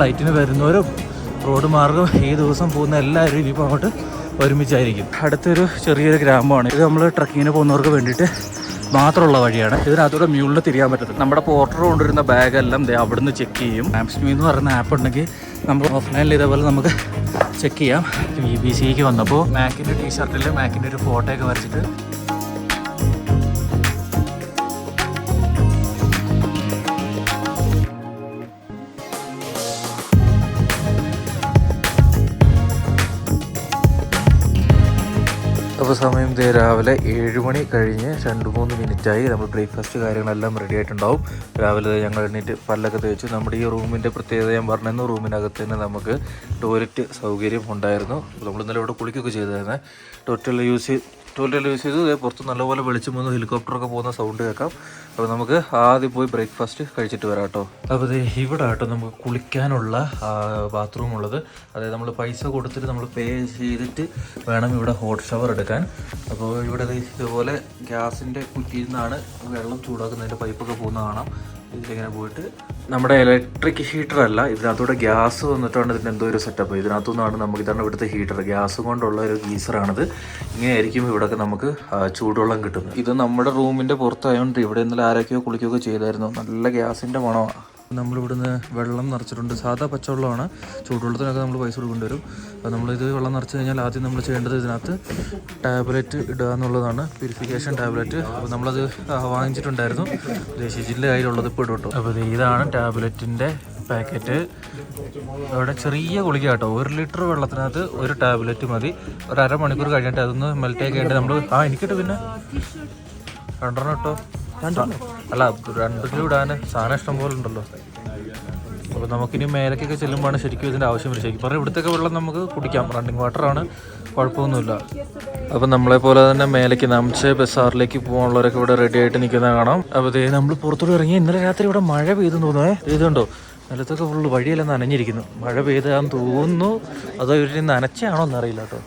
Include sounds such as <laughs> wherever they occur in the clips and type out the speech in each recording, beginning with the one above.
ഫ്ലൈറ്റിന് വരുന്നവരും റോഡ് മാർഗം ഈ ദിവസം പോകുന്ന എല്ലാവരും ഇനിയിപ്പോൾ അങ്ങോട്ട് ഒരുമിച്ചായിരിക്കും. അടുത്തൊരു ചെറിയൊരു ഗ്രാമമാണ്. ഇത് നമ്മൾ ട്രക്കിങ്ങിന് പോകുന്നവർക്ക് വേണ്ടിയിട്ട് മാത്രമുള്ള വഴിയാണ്. ഇതിനകത്തൂടെ മ്യൂളിൽ തിരിയാൻ പറ്റത്തില്ല. നമ്മുടെ പോർട്ടർ കൊണ്ടുവരുന്ന ബാഗെല്ലാം ദേ അവിടുന്ന് ചെക്ക് ചെയ്യും. ആംസ്മി എന്ന് പറയുന്ന ആപ്പ് ഉണ്ടെങ്കിൽ നമ്മൾ ഓഫ്ലൈനിൽ ഇതേപോലെ നമുക്ക് ചെക്ക് ചെയ്യാം. ബി ബി സിക്ക് വന്നപ്പോൾ മാക്കിന്റെ ടീഷർട്ടിൽ മാക്കിന്റെ ഒരു ഫോട്ടോയൊക്കെ വരച്ചിട്ട് അപ്പോൾ സമയം ഇതേ രാവിലെ ഏഴ് മണി കഴിഞ്ഞ് രണ്ട് മൂന്ന് മിനിറ്റായി നമ്മൾ ബ്രേക്ക്ഫാസ്റ്റ് കാര്യങ്ങളെല്ലാം റെഡി ആയിട്ടുണ്ടാവും. രാവിലെ ഞങ്ങൾ എണ്ണീറ്റ് പല്ലൊക്കെ തേച്ച് നമ്മുടെ ഈ റൂമിന്റെ പ്രത്യേകത ഞാൻ പറഞ്ഞിരുന്നു. റൂമിനകത്ത് തന്നെ നമുക്ക് ടോയ്ലറ്റ് സൗകര്യം ഉണ്ടായിരുന്നു. നമ്മൾ ഇന്നലെ ഇവിടെ കുളിക്കുകയൊക്കെ ചെയ്തായിരുന്നു. ടോയ്ലറ്റ് യൂസ് ചെയ്ത് ടോയ്ലറ്റ് യൂസ് ചെയ്തു. പുറത്ത് നല്ലപോലെ വെളിച്ചം വന്ന് ഹെലികോപ്റ്ററൊക്കെ പോകുന്ന സൗണ്ട് കേൾക്കാം. അപ്പോൾ നമുക്ക് ആദ്യം പോയി ബ്രേക്ക്ഫാസ്റ്റ് കഴിച്ചിട്ട് വരാം കേട്ടോ. അപ്പോൾ ഇവിടെ കേട്ടോ നമുക്ക് കുളിക്കാനുള്ള ബാത്റൂം ഉള്ളത്. അതായത് നമ്മൾ പൈസ കൊടുത്തിട്ട് നമ്മൾ പേ ചെയ്തിട്ട് വേണം ഇവിടെ ഹോട്ട് ഷവർ എടുക്കാൻ. അപ്പോൾ ഇവിടെ ഇതുപോലെ ഗ്യാസിന്റെ കുറ്റിയിൽ നിന്നാണ് വെള്ളം ചൂടാക്കുന്നതിന്റെ പൈപ്പൊക്കെ പോകുന്ന കാണാം. ഇതിലിങ്ങനെ പോയിട്ട് നമ്മുടെ ഇലക്ട്രിക് ഹീറ്റർ അല്ല ഇതിനകത്തൂടെ ഗ്യാസ് വന്നിട്ടാണ് ഇതിന്റെ എന്തോ ഒരു സെറ്റപ്പ് ഇതിനകത്തു നിന്നാണ് നമുക്ക് ഇതാണ് ഇവിടുത്തെ ഹീറ്റർ ഗ്യാസ് കൊണ്ടുള്ള ഒരു ഗീസറാണിത് ഇങ്ങനെയായിരിക്കും ഇവിടെയൊക്കെ നമുക്ക് ചൂടുവെള്ളം കിട്ടുന്നത്. ഇത് നമ്മുടെ റൂമിന്റെ പുറത്തായതുകൊണ്ട് ഇവിടെ ഇന്നലെ ആരൊക്കെയോ കുളിക്കുകയൊക്കെ ചെയ്തായിരുന്നു. നല്ല ഗ്യാസിന്റെ മണമാണ് നമ്മളിവിടുന്ന് വെള്ളം നിറച്ചിട്ടുണ്ട്. സാധാ പച്ചവെള്ളമാണ്. ചൂടുവെള്ളത്തിനൊക്കെ നമ്മൾ പൈസ കൊടുക്കേണ്ടി വരും അപ്പോൾ നമ്മളിത് വെള്ളം നിറച്ച് കഴിഞ്ഞാൽ ആദ്യം നമ്മൾ ചെയ്യേണ്ടത് ഇതിനകത്ത് ടാബ്ലറ്റ് ഇടുക എന്നുള്ളതാണ്. Purification tablet. അപ്പോൾ നമ്മളത് വാങ്ങിച്ചിട്ടുണ്ടായിരുന്നു. വാങ്ങിച്ചിട്ടുണ്ടായിരുന്നു ജില്ല കയ്യിലുള്ളത് ഇപ്പോൾ ഇടും അപ്പോൾ ഇതാണ് ടാബ്ലറ്റിന്റെ പാക്കറ്റ്. അവിടെ ചെറിയ ഗുളിക കേട്ടോ ഒരു ലിറ്റർ വെള്ളത്തിനകത്ത് ഒരു ടാബ്ലറ്റ് മതി. ഒരു അരമണിക്കൂർ കഴിഞ്ഞിട്ട് അതൊന്ന് മെൽറ്റ് ആക്കി കഴിഞ്ഞിട്ട് നമ്മൾ ആ എനിക്കിട്ട് പിന്നെ. രണ്ടെണ്ണം കേട്ടോ അല്ല രണ്ടിലും ഇടാൻ സാധനം ഇഷ്ടം പോലെ ഉണ്ടല്ലോ. അപ്പോൾ നമുക്കിനി മേലേക്കൊക്കെ ചെല്ലുമ്പോൾ ശരിക്കും ഇതിന്റെ ആവശ്യം വരും ശരിക്കും പറഞ്ഞാൽ ഇവിടുത്തെ വെള്ളം നമുക്ക് കുടിക്കാം. റണ്ണിങ് വാട്ടറാണ് കുഴപ്പമൊന്നുമില്ല. നമ്മളെ പോലെ തന്നെ മേലേക്ക് നംചെ ബസാറിലേക്ക് പോകാനുള്ളവരൊക്കെ ഇവിടെ റെഡി ആയിട്ട് നിൽക്കുന്ന കാണാം. അപ്പോൾ ദേ നമ്മൾ പുറത്തോട്ട് ഇറങ്ങി ഇന്നലെ രാത്രി ഇവിടെ മഴ പെയ്തെന്ന് തോന്നുന്നേ. ഇതുണ്ടോ? നിലത്തൊക്കെ ഫുള്ള് വഴിയെല്ലാം നനഞ്ഞിരിക്കുന്നു. മഴ പെയ്താന്ന് തോന്നുന്നു. അതോ ഇവർ നനച്ചാണോ എന്നറിയില്ല കേട്ടോ.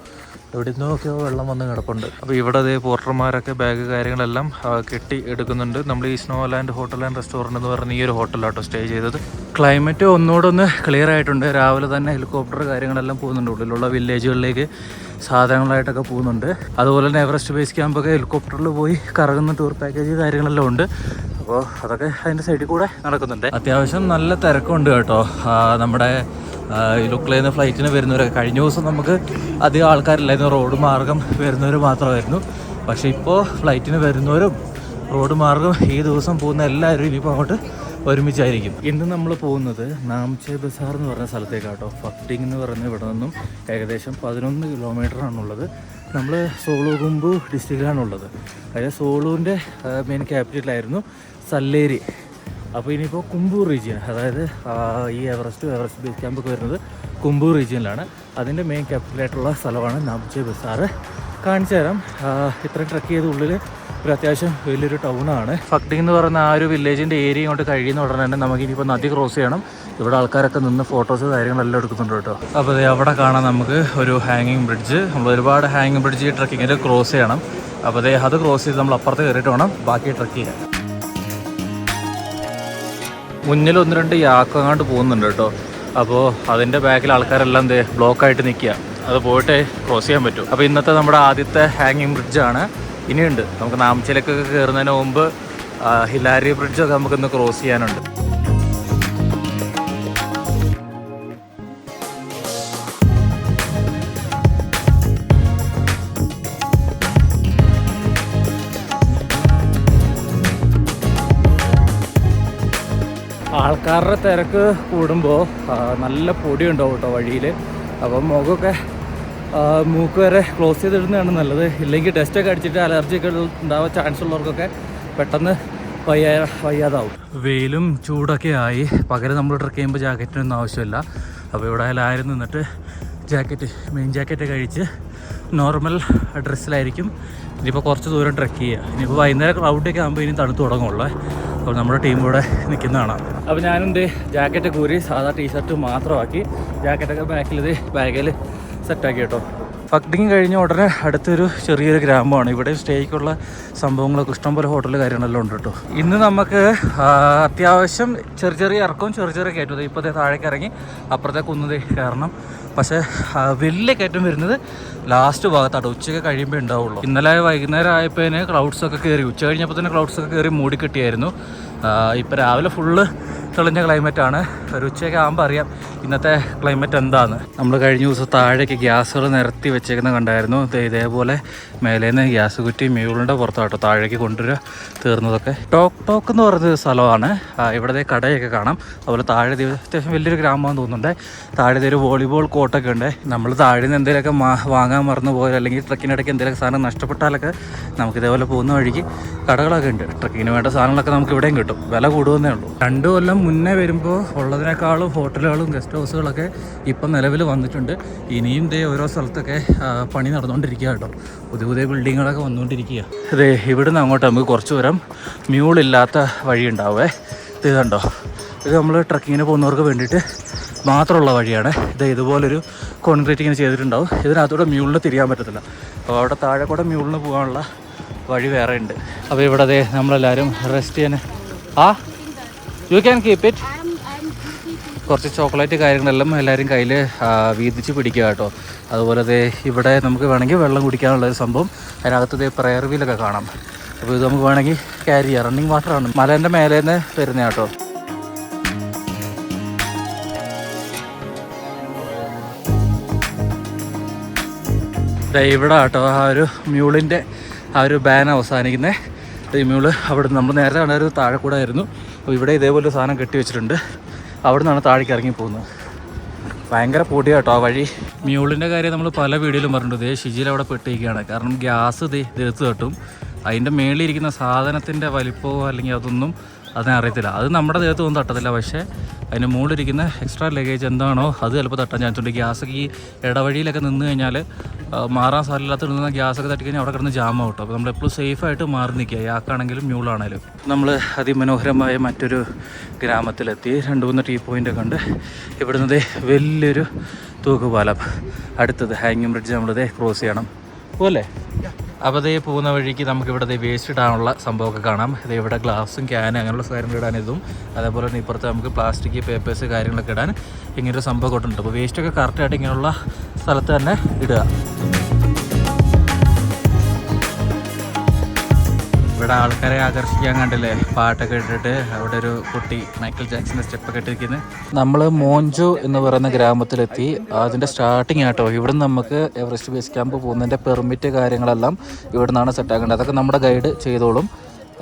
എവിടെ നിന്നൊക്കെയോ വെള്ളം വന്ന് കിടപ്പുണ്ട്. അപ്പോൾ ഇവിടെ അതേ പോർട്ടർമാരൊക്കെ ബാഗ് കാര്യങ്ങളെല്ലാം കെട്ടി എടുക്കുന്നുണ്ട്. നമ്മൾ ഈ snow land hotel and restaurant എന്ന് പറഞ്ഞ ഈ ഒരു ഹോട്ടലാട്ടോ സ്റ്റേ ചെയ്തത്. ക്ലൈമറ്റ് ഒന്നുകൂടെ ഒന്ന് ക്ലിയർ ആയിട്ടുണ്ട്. രാവിലെ തന്നെ ഹെലികോപ്റ്റർ കാര്യങ്ങളെല്ലാം പോകുന്നുണ്ട് ഉള്ളിലുള്ള വില്ലേജുകളിലേക്ക് സാധനങ്ങളായിട്ടൊക്കെ പോകുന്നുണ്ട്. അതുപോലെ തന്നെ എവറസ്റ്റ് ബേസ് ക്യാമ്പൊക്കെ ഹെലികോപ്റ്ററിൽ പോയി കറങ്ങുന്ന ടൂർ പാക്കേജ് കാര്യങ്ങളെല്ലാം ഉണ്ട്. അപ്പോൾ അതൊക്കെ അതിന്റെ സൈഡിൽ കൂടെ നടക്കുന്നുണ്ട്. അത്യാവശ്യം നല്ല തിരക്കുണ്ട് കേട്ടോ. ആ, നമ്മുടെ ലുക്കിലേന്ന് ഫ്ലൈറ്റിന് വരുന്നവരൊക്കെ കഴിഞ്ഞ ദിവസം നമുക്ക് അധികം ആൾക്കാരില്ലായിരുന്നു. റോഡ് മാർഗം വരുന്നവർ മാത്രമായിരുന്നു. പക്ഷേ ഇപ്പോൾ ഫ്ലൈറ്റിന് വരുന്നവരും റോഡ് മാർഗം ഈ ദിവസം പോകുന്ന എല്ലാവരും ഇനിയിപ്പോൾ അങ്ങോട്ട് ഒരുമിച്ചായിരിക്കും. ഇന്ന് നമ്മൾ പോകുന്നത് നാംചെ ബസാർ എന്ന് പറഞ്ഞ സ്ഥലത്തേക്ക് കേട്ടോ ഫക്ടിങ് എന്ന് പറയുന്ന ഇവിടെ നിന്നും ഏകദേശം പതിനൊന്ന് കിലോമീറ്ററാണുള്ളത്. നമ്മൾ സോളുകുമ്പു ഡിസ്ട്രിക്റ്റിലാണുള്ളത് അതായത് സോളുവിന്റെ മെയിൻ ക്യാപിറ്റലായിരുന്നു സല്ലേരി. അപ്പോൾ ഇനിയിപ്പോൾ കുമ്പൂർ റീജിയൻ അതായത് ഈ എവറസ്റ്റ് എവറസ്റ്റ് ബേസ് ക്യാമ്പൊക്കെ വരുന്നത് കുമ്പൂർ റീജിയനിലാണ് അതിന്റെ മെയിൻ ക്യാപിറ്റലായിട്ടുള്ള സ്ഥലമാണ് നബ്ജെ ബസാറ് കാണിച്ചു തരാം. ഇത്രയും ട്രക്ക് ചെയ്ത ഉള്ളിൽ ഒരു അത്യാവശ്യം വലിയൊരു ടൗണാണ് ഫക്ടിങ് എന്ന് പറയുന്ന ആ ഒരു വില്ലേജിന്റെ ഏരിയ കൊണ്ട് കഴിയുന്ന ഉടനെ തന്നെ നമുക്ക് ഇനിയിപ്പോൾ നദി ക്രോസ് ചെയ്യണം. ഇവിടെ ആൾക്കാരൊക്കെ നിന്ന് ഫോട്ടോസ് കാര്യങ്ങളെല്ലാം എടുക്കുന്നുണ്ട് കേട്ടോ. അപ്പോൾ അവിടെ കാണാം നമുക്ക് ഒരു ഹാങ്ങിങ് ബ്രിഡ്ജ് നമ്മൾ ഒരുപാട് ഹാങ്ങിങ് ബ്രിഡ്ജ് ഈ ട്രക്കിങ്ങിൽ ക്രോസ് ചെയ്യണം. അപ്പോൾ അത് ക്രോസ് ചെയ്ത് നമ്മൾ അപ്പുറത്ത് കയറിയിട്ട് വേണം ബാക്കി ട്രക്ക് ചെയ്യാൻ. മുന്നിൽ ഒന്ന് രണ്ട് യാക്കങ്ങാണ്ട് പോകുന്നുണ്ട് കേട്ടോ. അപ്പോൾ അതിന്റെ ബാക്കിൽ ആൾക്കാരെല്ലാം ദേ ബ്ലോക്കായിട്ട് നിൽക്കുക അത് പോയിട്ട് ക്രോസ് ചെയ്യാൻ പറ്റും. അപ്പോൾ ഇന്നത്തെ നമ്മുടെ ആദ്യത്തെ ഹാങ്ങിങ് ബ്രിഡ്ജാണ്. ഇനിയുണ്ട്. നമുക്ക് നാംചിലേക്കൊക്കെ കയറുന്നതിന് മുമ്പ് ഹിലാരി ബ്രിഡ്ജൊക്കെ നമുക്കിന്ന് ക്രോസ് ചെയ്യാനുണ്ട്. ആൾക്കാരുടെ തിരക്ക് കൂടുമ്പോൾ നല്ല പൊടി ഉണ്ടാവും കേട്ടോ വഴിയിൽ അപ്പം മുഖമൊക്കെ മൂക്ക് വരെ ക്ലോസ് ചെയ്തിടുന്നതാണ് നല്ലത്. ഇല്ലെങ്കിൽ ടെസ്റ്റൊക്കെ അടിച്ചിട്ട് അലർജിയൊക്കെ ഉണ്ടാവാൻ ചാൻസ് ഉള്ളവർക്കൊക്കെ പെട്ടെന്ന് വയ്യ വയ്യാതാവും. വെയിലും ചൂടൊക്കെ ആയി. പകരം നമ്മൾ ട്രക്ക് ചെയ്യുമ്പോൾ ജാക്കറ്റിനൊന്നും ആവശ്യമില്ല. അപ്പോൾ ഇവിടെ ആയാലും നിന്നിട്ട് ജാക്കറ്റ് മെയിൻ ജാക്കറ്റ് കഴിച്ച് നോർമൽ ഡ്രസ്സിലായിരിക്കും ഇനിയിപ്പോൾ കുറച്ച് ദൂരം ട്രക്ക് ചെയ്യുക. ഇനിയിപ്പോൾ വൈകുന്നേരം ക്ലൗഡൊക്കെ ആകുമ്പോൾ ഇനി തണുത്ത് തുടങ്ങുള്ളൂ. അപ്പോൾ നമ്മുടെ ടീം ഇവിടെ നിൽക്കുന്നതാണ്. അപ്പോൾ ഞാനെന്ത് ജാക്കറ്റ് കൂരി സാധാ ടീഷർട്ട് മാത്രമാക്കി. ജാക്കറ്റൊക്കെ ബാക്കിൽ ഇത് ബാഗിൽ സെറ്റാക്കി കേട്ടോ. ഫക്ടിങ് കഴിഞ്ഞ ഉടനെ അടുത്തൊരു ചെറിയൊരു ഗ്രാമമാണ്. ഇവിടെ സ്റ്റേക്കുള്ള സംഭവങ്ങളൊക്കെ ഇഷ്ടംപോലെ ഹോട്ടൽ കാര്യങ്ങളെല്ലാം ഉണ്ട് കേട്ടോ. ഇന്ന് നമുക്ക് അത്യാവശ്യം ചെറിയ ചെറിയ ഇറക്കവും ചെറിയ ചെറിയ കയറ്റവും. ഇപ്പോഴത്തെ താഴേക്ക് ഇറങ്ങി അപ്പുറത്തെ കുന്നത് കയറണം പക്ഷേ വലിയ കയറ്റം വരുന്നത് ലാസ്റ്റ് ഭാഗത്താണ് ഉച്ചയ്ക്ക് കഴിയുമ്പോൾ ഉണ്ടാവുള്ളൂ. ഇന്നലെ വൈകുന്നേരം ആയപ്പോഴേ ക്ലൗഡ്സ് ഒക്കെ കയറി ഉച്ച കഴിഞ്ഞപ്പോൾ തന്നെ ക്ലൗഡ്സ് ഒക്കെ കയറി മൂടിക്കെട്ടിയായിരുന്നു ഇപ്പോൾ രാവിലെ ഫുള്ള് തെളിഞ്ഞ ക്ലൈമറ്റാണ് ഒരു ഉച്ചയൊക്കെ ആകുമ്പോൾ അറിയാം ഇന്നത്തെ ക്ലൈമറ്റ് എന്താണ് നമ്മൾ കഴിഞ്ഞ ദിവസം താഴേക്ക് ഗ്യാസുകൾ നിരത്തി വെച്ചേക്കുന്ന കണ്ടായിരുന്നു. ഇതേപോലെ മേലേന്ന് ഗ്യാസ് കുറ്റി മ്യൂളിന്റെ പുറത്താട്ടോ താഴേക്ക് കൊണ്ടുവരിക തീർന്നതൊക്കെ. ടോക്ക് ടോക്ക് എന്ന് ഒരു സ്ഥലമാണ്. ഇവിടുത്തെ കടയൊക്കെ കാണാം. അതുപോലെ താഴെ അത്യാവശ്യം വലിയൊരു ഗ്രാമമാണെന്ന് തോന്നുന്നുണ്ട്. താഴെ ഒരു വോളിബോൾ കോർട്ടൊക്കെ ഉണ്ട്. നമ്മൾ താഴെ നിന്ന് എന്തെങ്കിലുമൊക്കെ വാങ്ങാൻ മറന്നു പോയാൽ അല്ലെങ്കിൽ ട്രക്കിനിടയ്ക്ക് എന്തെങ്കിലുമൊക്കെ സാധനം നഷ്ടപ്പെട്ടാലൊക്കെ നമുക്ക് ഇതേപോലെ പോകുന്ന വഴിക്ക് കടകളൊക്കെ ഉണ്ട്. ട്രക്കിങ്ങിന് വേണ്ട സാധനങ്ങളൊക്കെ നമുക്ക് ഇവിടെയും കിട്ടും. വില കൂടുമെന്നേ ഉള്ളൂ. രണ്ട് കൊല്ലം മുന്നേ വരുമ്പോൾ ഉള്ളതിനേക്കാളും ഹോട്ടലുകളും ഗസ്റ്റ് ഹൗസുകളൊക്കെ ഇപ്പം നിലവിൽ വന്നിട്ടുണ്ട്. ഇനിയും ദേ ഓരോ സ്ഥലത്തൊക്കെ പണി നടന്നുകൊണ്ടിരിക്കുക കേട്ടോ. പുതിയ പുതിയ ബിൽഡിങ്ങുകളൊക്കെ വന്നുകൊണ്ടിരിക്കുക അതെ ഇവിടുന്ന് അങ്ങോട്ട് നമുക്ക് കുറച്ച് ദൂരം മ്യൂളില്ലാത്ത വഴി ഉണ്ടാവേ ഇത് കണ്ടോ? ഇത് നമ്മൾ ട്രക്കിങ്ങിന് പോകുന്നവർക്ക് വേണ്ടിയിട്ട് മാത്രമുള്ള വഴിയാണ്. ഇത് ഇതുപോലൊരു കോൺക്രീറ്റ് ഇങ്ങനെ ചെയ്തിട്ടുണ്ടാവും. ഇതിനകത്തൂടെ മ്യൂളിന് തിരിയാൻ പറ്റത്തില്ല. അപ്പോൾ അവിടെ താഴെ കൂടെ മ്യൂളിന് പോകാനുള്ള വഴി വേറെ ഉണ്ട്. അപ്പോൾ ഇവിടെ അതെ നമ്മളെല്ലാവരും റെസ്റ്റ് ചെയ്യാൻ. ആ യു ക്യാൻ കീപ്പ് ഇറ്റ് കുറച്ച് ചോക്ലേറ്റ് കാര്യങ്ങളെല്ലാം എല്ലാവരും കയ്യിൽ വീതിച്ച് പിടിക്കുക കേട്ടോ. അതുപോലെ ദേ ഇവിടെ നമുക്ക് വേണമെങ്കിൽ വെള്ളം കുടിക്കാനുള്ള ഒരു സംഭവം. അതിനകത്ത് ദേ പ്രയർ വീലൊക്കെ കാണാം. അപ്പോൾ ഇത് നമുക്ക് വേണമെങ്കിൽ ക്യാരി ചെയ്യാം. റണ്ണിങ് വാട്ടറാണ് മലേന്റെ മേലേന്ന് നിന്ന് വരുന്ന കേട്ടോ. ഇവിടെ കേട്ടോ ആ ഒരു മ്യൂളിന്റെ ആ ഒരു ബാൻ അവസാനിക്കുന്നത് ഈ മ്യൂൾ അവിടെ നമ്മൾ നേരത്തെ കണ്ടൊരു താഴെ കൂടെ ആയിരുന്നു അപ്പോൾ ഇവിടെ ഇതേപോലെ ഒരു സാധനം കെട്ടി വെച്ചിട്ടുണ്ട്. അവിടെ നിന്നാണ് താഴേക്ക് ഇറങ്ങി പോകുന്നത്. ഭയങ്കര പൊടിയാ കേട്ടോ ആ വഴി. മ്യൂളിന്റെ കാര്യം നമ്മൾ പല വീഡിയോയിലും പറഞ്ഞിട്ടുണ്ട്. ഇതേ ഷിജിയിൽ അവിടെ പെട്ടിരിക്കുകയാണ്. കാരണം ഗ്യാസ് തീർത്ത് കെട്ടും അതിന്റെ മേളിൽ ഇരിക്കുന്ന സാധനത്തിന്റെ വലിപ്പമോ അല്ലെങ്കിൽ അതൊന്നും അതിനെ അറിയത്തില്ല. അത് നമ്മുടെ ദേഹത്ത് ഒന്നും തട്ടത്തില്ല. പക്ഷേ അതിന് മുകളിലിരിക്കുന്ന എക്സ്ട്രാ ലഗേജ് എന്താണോ അത് ചിലപ്പോൾ തട്ടാൻ ചാൻസ് ഉണ്ട്. ഗ്യാസ് ഈ ഇടവഴിയിലൊക്കെ നിന്ന് കഴിഞ്ഞാൽ മാറാൻ സാധ്യമില്ലാത്ത നിന്ന് ഗ്യാസൊക്കെ തട്ടി കഴിഞ്ഞാൽ അവിടെ കിടന്ന് ജാം കിട്ടും അപ്പോൾ നമ്മളെപ്പോഴും സേഫായിട്ട് മാറി നിൽക്കുക. യാക്കാണെങ്കിലും മ്യൂളാണെങ്കിലും നമ്മൾ അതിമനോഹരമായ മറ്റൊരു ഗ്രാമത്തിലെത്തി. രണ്ട് മൂന്ന് ടീ പോയിന്റ് കണ്ട് ഇവിടുന്നതേ വലിയൊരു തൂക്കുപാലം. അടുത്തത് ഹാങ്ങിങ് ബ്രിഡ്ജ് നമ്മളിതേ ക്രോസ് ചെയ്യണം. പോലെ അപ്പോൾ ദേ പോകുന്ന വഴിക്ക് നമുക്ക് ഇവിടെ വേസ്റ്റ് ഇടാനുള്ള സംഭവമൊക്കെ കാണാം. ഇത് ഇവിടെ ഗ്ലാസും ക്യാനും അങ്ങനെയുള്ള സാധനങ്ങൾ ഇടാൻ ഇതും. അതേപോലെ തന്നെ ഇപ്പുറത്ത് നമുക്ക് പ്ലാസ്റ്റിക് പേപ്പേഴ്സ് കാര്യങ്ങളൊക്കെ ഇടാൻ ഇങ്ങനൊരു സംഭവം കൊണ്ടുണ്ട് അപ്പോൾ വേസ്റ്റൊക്കെ കറക്റ്റായിട്ട് ഇങ്ങനെയുള്ള സ്ഥലത്ത് തന്നെ ഇടുക. ഇവിടെ ആൾക്കാരെ ആകർഷിക്കാൻ കണ്ടില്ലേ? പാട്ടൊക്കെ ഇട്ടിട്ട് അവിടെ ഒരു കുട്ടി മൈക്കിൾ ജാക്സന്റെ സ്റ്റെപ്പൊക്കെ ഇട്ടിരിക്കുന്നത് നമ്മൾ മോഞ്ചു എന്ന് പറയുന്ന ഗ്രാമത്തിലെത്തി. അതിന്റെ സ്റ്റാർട്ടിങ് ആട്ടോ. ഇവിടെ നമുക്ക് എവറസ്റ്റ് ബേസ് ക്യാമ്പ് പോകുന്നതിന്റെ പെർമിറ്റ് കാര്യങ്ങളെല്ലാം ഇവിടെ നിന്നാണ് സെറ്റാക്കേണ്ടത് അതൊക്കെ നമ്മുടെ ഗൈഡ് ചെയ്തോളും.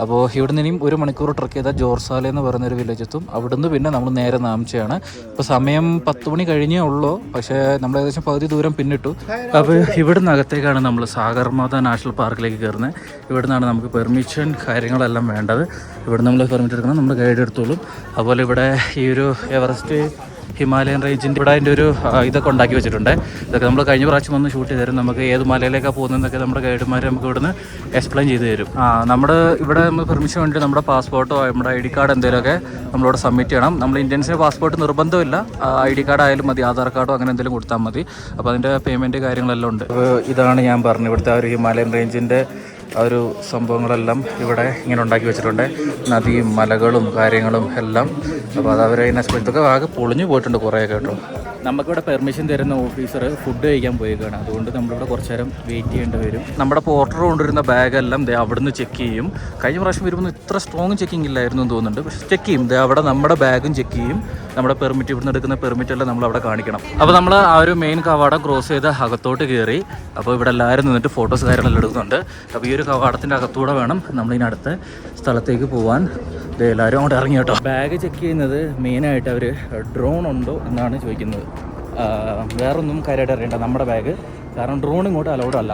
അപ്പോൾ ഇവിടെ നിന്ന് ഇനിയും ഒരു മണിക്കൂർ ട്രക്ക് ചെയ്താൽ ജോർസാല എന്ന് പറയുന്ന ഒരു വില്ലേജ് എത്തും. അവിടുന്ന് പിന്നെ നമ്മൾ നേരെ നാംചയാണ് ഇപ്പോൾ സമയം പത്ത് മണി കഴിഞ്ഞേ ഉള്ളൂ. പക്ഷേ നമ്മൾ ഏകദേശം പകുതി ദൂരം പിന്നിട്ടു. അപ്പോൾ ഇവിടുന്ന് അകത്തേക്കാണ് നമ്മൾ സാഗർമാത നാഷണൽ പാർക്കിലേക്ക് കയറുന്നത്. ഇവിടെ നിന്നാണ് നമുക്ക് പെർമിഷൻ കാര്യങ്ങളെല്ലാം വേണ്ടത്. ഇവിടെ നമ്മൾ പെർമിറ്റ് എടുക്കണം. നമ്മൾ ഗൈഡ് എടുത്തോളും. അതുപോലെ ഇവിടെ ഈ ഒരു എവറസ്റ്റ് ഹിമാലയൻ റേഞ്ചിന്റെ ഇവിടെ അതിന്റെ ഒരു ഇതൊക്കെ ഉണ്ടാക്കി വെച്ചിട്ടുണ്ട്. ഇതൊക്കെ നമ്മൾ കഴിഞ്ഞ പ്രാവശ്യം വന്ന് ഷൂട്ട് ചെയ്ത് തരും നമുക്ക് ഏത് മലയിലേക്കാണ് പോകുന്നതെന്നൊക്കെ നമ്മുടെ ഗൈഡുമാർ നമുക്ക് ഇവിടുന്ന് എക്സ്പ്ലെയിൻ ചെയ്ത് തരും. ആ നമ്മൾ ഇവിടെ നമ്മൾ പെർമിഷൻ വേണ്ടി നമ്മുടെ പാസ്പോർട്ടോ നമ്മുടെ ഐ ഡി കാർഡ് എന്തെങ്കിലുമൊക്കെ നമ്മളിവിടെ സബ്മിറ്റ് ചെയ്യണം. നമ്മൾ ഇന്ത്യൻസിന് പാസ്പോർട്ട് നിർബന്ധമില്ല. ഐ ഡി കാർഡ് ആയാലും മതി ആധാർ കാർഡോ അങ്ങനെ എന്തെങ്കിലും കൊടുത്താൽ മതി. അപ്പോൾ അതിന്റെ പേയ്മെന്റ് കാര്യങ്ങളെല്ലാം ഉണ്ട്. ഇതാണ് ഞാൻ പറഞ്ഞത്. ഇവിടുത്തെ ഒരു ഹിമാലയൻ റേഞ്ചിന്റെ ആ ഒരു സംഭവങ്ങളെല്ലാം ഇവിടെ ഇങ്ങനെ ഉണ്ടാക്കി വെച്ചിട്ടുണ്ട്. നദിയും മലകളും കാര്യങ്ങളും എല്ലാം. അപ്പോൾ അത് അതിനെ ഇതൊക്കെ ആകെ പൊളിഞ്ഞു പോയിട്ടുണ്ട് കുറേയൊക്കെ കേട്ടോ. നമുക്കിവിടെ പെർമിഷൻ തരുന്ന ഓഫീസർ ഫുഡ് കഴിക്കാൻ പോയേക്കാണ് അതുകൊണ്ട് നമ്മളിവിടെ കുറച്ച് നേരം വെയിറ്റ് ചെയ്യേണ്ടി വരും. നമ്മുടെ പോർട്ടർ കൊണ്ടുവരുന്ന ബാഗെല്ലാം ദേ അവിടുന്ന് ചെക്ക് ചെയ്യും. കഴിഞ്ഞ പ്രാവശ്യം വരുമ്പോൾ ഇത്ര സ്ട്രോങ് ചെക്കിംഗ് ഇല്ലായിരുന്നു എന്ന് തോന്നുന്നുണ്ട്. പക്ഷെ ചെക്ക് ചെയ്യും. ദേ അവിടെ നമ്മുടെ ബാഗും ചെക്ക് ചെയ്യും. നമ്മുടെ പെർമിറ്റ് ഇവിടുന്ന് എടുക്കുന്ന പെർമിറ്റ് എല്ലാം നമ്മൾ അവിടെ കാണിക്കണം. അപ്പോൾ നമ്മൾ ആ ഒരു മെയിൻ കവാട ക്രോസ് ചെയ്ത് അകത്തോട്ട് കയറി. അപ്പോൾ ഇവിടെ എല്ലാവരും നിന്നിട്ട് ഫോട്ടോസ് കാര്യങ്ങളെല്ലാം എടുക്കുന്നുണ്ട്. അപ്പോൾ ഈ ഒരു കവാടത്തിന്റെ അകത്തൂടെ വേണം നമ്മളിതിനടുത്ത സ്ഥലത്തേക്ക് പോകാൻ എല്ലാവരും അങ്ങോട്ട് ഇറങ്ങി കേട്ടോ. ബാഗ് ചെക്ക് ചെയ്യുന്നത് മെയിനായിട്ട് അവർ ഡ്രോൺ ഉണ്ടോ എന്നാണ് ചോദിക്കുന്നത്. വേറൊന്നും കാര്യമായിട്ട് അറിയണ്ട നമ്മുടെ ബാഗ് കാരണം ഡ്രോൺ ഇങ്ങോട്ട് അലൗഡ് അല്ല.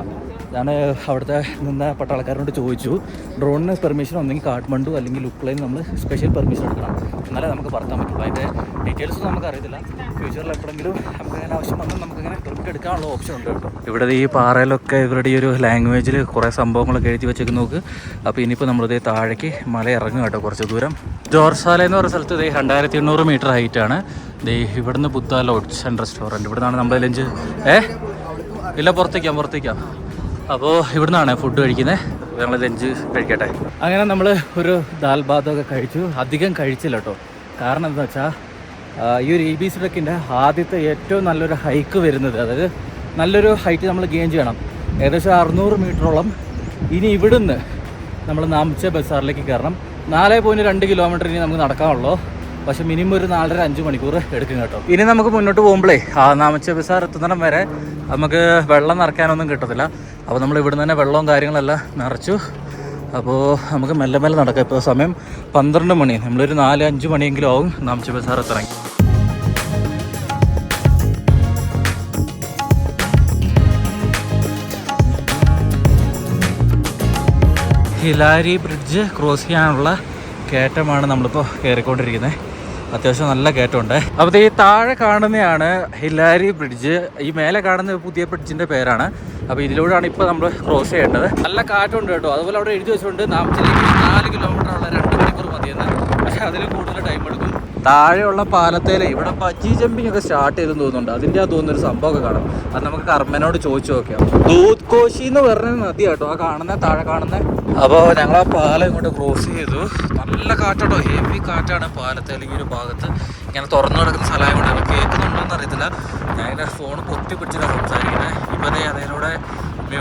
ഞാൻ അവിടുത്തെ നിന്ന പട്ടാളക്കാരനോട് ചോദിച്ചു. ഡ്രോണിന് പെർമിഷൻ ഒന്നെങ്കിൽ കാഠ്മണ്ഡു അല്ലെങ്കിൽ ലുക്ലൈൻ നമ്മൾ സ്പെഷ്യൽ പെർമിഷൻ എടുക്കണം. എന്നാലേ നമുക്ക് പറത്താൻ പറ്റുള്ളൂ. അതിന്റെ ഡീറ്റെയിൽസ് നമുക്ക് അറിയത്തില്ല ഫ്യൂച്ചറിൽ എപ്പോഴെങ്കിലും നമുക്ക് അങ്ങനെ ആവശ്യം വന്നാൽ നമുക്ക് ഇങ്ങനെ പെർമിറ്റ് എടുക്കാനുള്ള ഓപ്ഷൻ ഉണ്ട് കേട്ടോ. ഇവിടെ ഈ പാറയിലൊക്കെ ഇവരുടെ ഈ ഒരു ലാംഗ്വേജിൽ കുറേ സംഭവങ്ങളൊക്കെ എഴുതി വെച്ചേക്ക് നോക്ക്. അപ്പോൾ ഇനിയിപ്പോൾ നമ്മളിതേ താഴേക്ക് മല ഇറങ്ങും കേട്ടോ കുറച്ച് ദൂരം. ജോർസാല എന്ന് പറയുന്ന സ്ഥലത്ത് ഇതേ രണ്ടായിരത്തി എണ്ണൂറ് മീറ്റർ ഹൈറ്റാണ് ദേ ഇവിടുന്ന് ബുദ്ധ ലോഡ്സ് ആൻഡ് റെസ്റ്റോറന്റ് ഇവിടുന്നാണ് നമ്മുടെ ലഞ്ച് ഏ? ഇല്ല പുറത്തേക്കാം പുറത്തേക്കാം. അപ്പോൾ ഇവിടുന്നാണ് ഫുഡ് കഴിക്കുന്നത്. ഞങ്ങൾ ലഞ്ച് കഴിക്കട്ടെ. അങ്ങനെ നമ്മൾ ഒരു ദാൽ ബാതൊക്കെ കഴിച്ചു. അധികം കഴിച്ചില്ല കേട്ടോ കാരണം എന്താ വെച്ചാൽ ഈ ഒരു ഇ ബി സി ട്രക്കിന്റെ ആദ്യത്തെ ഏറ്റവും നല്ലൊരു ഹൈക്ക് വരുന്നത്. അതായത് നല്ലൊരു ഹൈറ്റ് നമ്മൾ ഗെയിൻ ചെയ്യണം. ഏകദേശം അറുന്നൂറ് മീറ്ററോളം ഇനി ഇവിടുന്ന് നമ്മൾ നാമിച്ച ബസാറിലേക്ക് കയറണം. നാല് പോയിന്റ് രണ്ട് കിലോമീറ്റർ ഇനി നമുക്ക് നടക്കാനുള്ളൂ. പക്ഷെ മിനിമം ഒരു നാലര അഞ്ച് മണിക്കൂർ എടുക്കും കേട്ടോ. ഇനി നമുക്ക് മുന്നോട്ട് പോകുമ്പോഴേ ആ നാമച്ച ബസാർ എത്തുന്നിടം വരെ നമുക്ക് വെള്ളം നിറയ്ക്കാനൊന്നും കിട്ടത്തില്ല. അപ്പോൾ നമ്മൾ ഇവിടുന്ന് തന്നെ വെള്ളവും കാര്യങ്ങളെല്ലാം നിറച്ചു. അപ്പോൾ നമുക്ക് മെല്ലെ മെല്ലെ നടക്കാം. ഇപ്പോൾ സമയം പന്ത്രണ്ട് മണി. നമ്മളൊരു നാല് അഞ്ച് മണിയെങ്കിലും ആവും നാമച്ച ബസാർ എത്തണമെങ്കിൽ ഹിലാരി ബ്രിഡ്ജ് ക്രോസ് ചെയ്യാനുള്ള കയറ്റമാണ് നമ്മളിപ്പോൾ കയറിക്കൊണ്ടിരിക്കുന്നത്. അത്യാവശ്യം നല്ല കയറ്റമുണ്ട്. അപ്പോൾ ഈ താഴെ കാണുന്നതാണ് ഹില്ലാരി ബ്രിഡ്ജ്. ഈ മേലെ കാണുന്ന പുതിയ ബ്രിഡ്ജിന്റെ പേരാണ്. അപ്പോൾ ഇതിലൂടെയാണ് ഇപ്പോൾ നമ്മൾ ക്രോസ് ചെയ്യേണ്ടത്. നല്ല കാറ്റുണ്ട് കേട്ടോ. അതുപോലെ അവിടെ എഴുതി വെച്ചുകൊണ്ട് നാല് കിലോമീറ്റർ ഉള്ള രണ്ട് മണിക്കൂർ മതിയെന്ന്. പക്ഷേ അതിൽ കൂടുതൽ ടൈം എടുക്കും താഴെയുള്ള പാലത്തേൽ ഇവിടെ ബജി ജമ്പിങ് ഒക്കെ സ്റ്റാർട്ട് ചെയ്തെന്ന് തോന്നുന്നുണ്ട്. അതിന്റെ ആ തോന്നുന്നൊരു സംഭവമൊക്കെ കാണാം. അത് നമുക്ക് കർമ്മനോട് ചോദിച്ചു നോക്കാം. ദൂത് കോശി എന്ന് പറഞ്ഞ നദി കേട്ടോ ആ കാണുന്ന താഴെ കാണുന്ന. അപ്പോൾ ഞങ്ങൾ ആ പാലം ഇങ്ങോട്ട് ക്രോസ് ചെയ്തു. നല്ല കാറ്റാട്ടോ ഹെവി കാറ്റാണ് പാലത്തേൽ ഈ ഒരു ഭാഗത്ത്. ഇങ്ങനെ തുറന്നു കിടക്കുന്ന സ്ഥലമായതുകൊണ്ട് നമുക്ക് കേൾക്കുന്നുണ്ടോയെന്ന് അറിയത്തില്ല. ഞാൻ ഫോൺ പൊത്തി പിടിച്ചിട്ടാണ് സംസാരിക്കുന്നത് ഇപ്പം അതിലൂടെ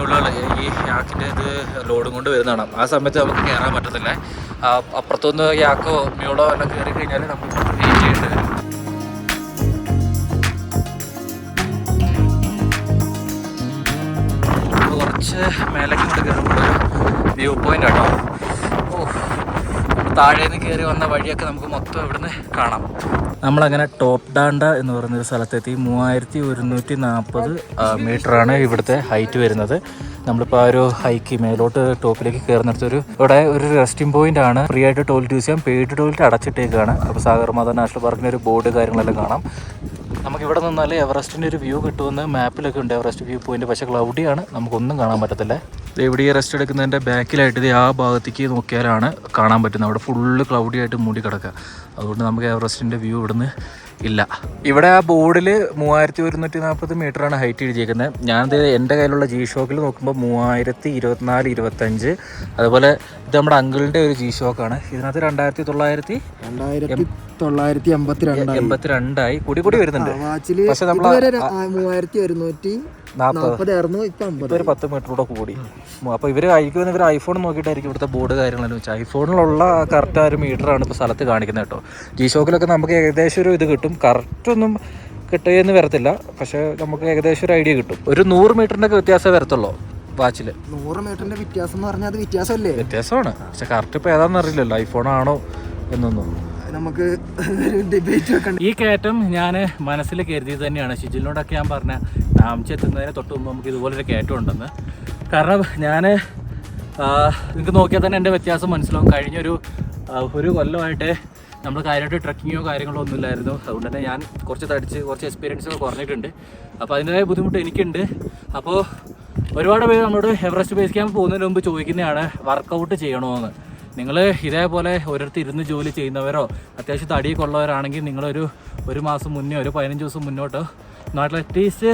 ഉള്ള ഈ യാക്കിന്റെ ഇത് ലോഡും കൊണ്ട് വരുന്നതാണ്. ആ സമയത്ത് നമുക്ക് കയറാൻ പറ്റത്തില്ല. അപ്പുറത്തുനിന്ന് യാക്കോ മ്യൂളോ എല്ലാം കയറി കഴിഞ്ഞാൽ നമുക്ക് കുറച്ച് മേലേക്ക് കൊണ്ട് കയറുമ്പോൾ വ്യൂ പോയിന്റ് ആട്ടോ. ഓ താഴെ നിന്ന് കയറി വന്ന വഴിയൊക്കെ നമുക്ക് മൊത്തം ഇവിടുന്ന് കാണാം. നമ്മളങ്ങനെ ടോപ്പ് ഡാണ്ട എന്ന് പറയുന്നൊരു സ്ഥലത്തെത്തി. മൂവായിരത്തി ഒരുന്നൂറ്റി നാൽപ്പത് മീറ്ററാണ് ഇവിടുത്തെ ഹൈറ്റ് വരുന്നത്. നമ്മളിപ്പോൾ ആ ഒരു ഹൈക്ക് മേലോട്ട് ടോപ്പിലേക്ക് കയറുന്നിടത്തൊരു ഇവിടെ ഒരു റെസ്റ്റിംഗ് പോയിന്റ് ആണ്. ഫ്രീ ആയിട്ട് ടോയ്ലറ്റ് യൂസ് ചെയ്യാം. പെയ്ഡ് ടോയ്ലറ്റ് അടച്ചിട്ടേക്കാണ്. അപ്പോൾ സാഗർമാത നാഷണൽ പാർക്കിന്റെ ഒരു ബോർഡ് കാര്യങ്ങളെല്ലാം കാണാം. നമുക്ക് ഇവിടെ നിന്നാൽ എവറസ്റ്റിന്റെ ഒരു വ്യൂ കിട്ടുമെന്ന് മാപ്പിലൊക്കെ ഉണ്ട്. Everest view point. പക്ഷേ ക്ലൗഡിയാണ്. നമുക്കൊന്നും കാണാൻ പറ്റത്തില്ല. ഇവിടെ റെസ്റ്റ് എടുക്കുന്നതിന്റെ ബാക്കിലായിട്ട് ഇത് ആ ഭാഗത്തേക്ക് നോക്കിയാലാണ് കാണാൻ പറ്റുന്നത്. അവിടെ ഫുള്ള് ക്ലൗഡി ആയിട്ട് മൂടി കിടക്കുക അതുകൊണ്ട് നമുക്ക് എവറസ്റ്റിന്റെ വ്യൂ ഇവിടുന്ന് ഇല്ല. ഇവിടെ ആ ബോർഡിൽ മൂവായിരത്തി ഒരുന്നൂറ്റി നാൽപ്പത് മീറ്ററാണ് ഹൈറ്റ് എഴുതിയിരിക്കുന്നത് ഞാനത് എന്റെ കയ്യിലുള്ള ജി ഷോക്കിൽ നോക്കുമ്പോൾ മൂവായിരത്തി ഇരുപത്തിനാല് ഇരുപത്തഞ്ച് അതുപോലെ ഇത് നമ്മുടെ അങ്കിളിന്റെ ഒരു ജി ഷോക്കാണ് ഇതിനകത്ത് രണ്ടായിരത്തി തൊള്ളായിരത്തി രണ്ടായിരത്തി തൊള്ളായിരത്തി എൺപത്തി രണ്ടായി എൺപത്തിരണ്ടായി. കൂടി കൂടി വരുന്നുണ്ട്. പക്ഷേ നമ്മൾ മൂവായിരത്തി ഒരുന്നൂറ്റി നാൽപ്പത് നാപ്പതായിരുന്നു ഇപ്പൊ അമ്പത്. ഒരു പത്ത് മീറ്റർ കൂടെ കൂടി. അപ്പോൾ ഇവർ അയക്കുമെന്ന് ഇവർ ഐഫോൺ നോക്കിയിട്ടായിരിക്കും ഇവിടുത്തെ ബോർഡ് കാര്യങ്ങളെന്ന് വെച്ചാൽ ഐഫോണിലുള്ള കറക്റ്റ് ആ ഒരു ആണ് ഇപ്പോൾ സ്ഥലത്ത് കാണിക്കുന്നത് കേട്ടോ. ജി ഷോക്കിലൊക്കെ നമുക്ക് ഏകദേശം ഒരു ഇത് കിട്ടും. കറക്റ്റ് ഒന്നും കിട്ടുകയെന്ന് വരത്തില്ല. പക്ഷേ നമുക്ക് ഏകദേശം ഒരു ഐഡിയ കിട്ടും. ഒരു നൂറ് മീറ്ററിന്റെ ഒക്കെ വ്യത്യാസമേ വരത്തുള്ളൂ വാച്ചിൽ നൂറ് മീറ്ററിന്റെ വ്യത്യാസം എന്ന് പറഞ്ഞാൽ അത് വ്യത്യാസമല്ലേ? വ്യത്യാസമാണ്. പക്ഷെ കറക്റ്റ് ഇപ്പോൾ ഏതാണെന്ന് അറിയില്ലല്ലോ. ഐഫോൺ ആണോ എന്നൊന്നും. നമുക്ക് ഡിബേറ്റ് വെക്കണം ഈ കയറ്റം ഞാൻ മനസ്സിൽ കരുതിയത് തന്നെയാണ്. ഷിജിലിനോടൊക്കെ ഞാൻ പറഞ്ഞ നാംചി എത്തുന്നതിന് തൊട്ട് മുമ്പ് നമുക്ക് ഇതുപോലൊരു കയറ്റം ഉണ്ടെന്ന്. കാരണം ഞാൻ നിങ്ങൾക്ക് നോക്കിയാൽ തന്നെ എന്റെ വ്യത്യാസം മനസ്സിലാവും. കഴിഞ്ഞൊരു ഒരു കൊല്ലമായിട്ട് നമ്മൾ കാര്യമായിട്ട് ട്രക്കിങ്ങോ കാര്യങ്ങളോ ഒന്നുമില്ലായിരുന്നു. അതുകൊണ്ട് തന്നെ ഞാൻ കുറച്ച് തടിച്ച് കുറച്ച് എക്സ്പീരിയൻസ് ഒക്കെ കുറഞ്ഞിട്ടുണ്ട്. അപ്പോൾ അതിന്റെതായ ബുദ്ധിമുട്ട് എനിക്കുണ്ട്. അപ്പോൾ ഒരുപാട് പേര് നമ്മളോട് എവറസ്റ്റ് ബേസ് ക്യാമ്പ് പോകുന്നതിന് മുമ്പ് ചോദിക്കുന്നതാണ് വർക്കൗട്ട് ചെയ്യണമെന്ന് നിങ്ങൾ ഇതേപോലെ ഒരിടത്ത് ഇരുന്ന് ജോലി ചെയ്യുന്നവരോ അത്യാവശ്യം തടിയൊക്കെ ഉള്ളവരാണെങ്കിൽ നിങ്ങളൊരു ഒരു മാസം മുന്നേ ഒരു പതിനഞ്ച് ദിവസം മുന്നോട്ടോ നാട്ടിൽ അറ്റ്ലീസ്റ്റ്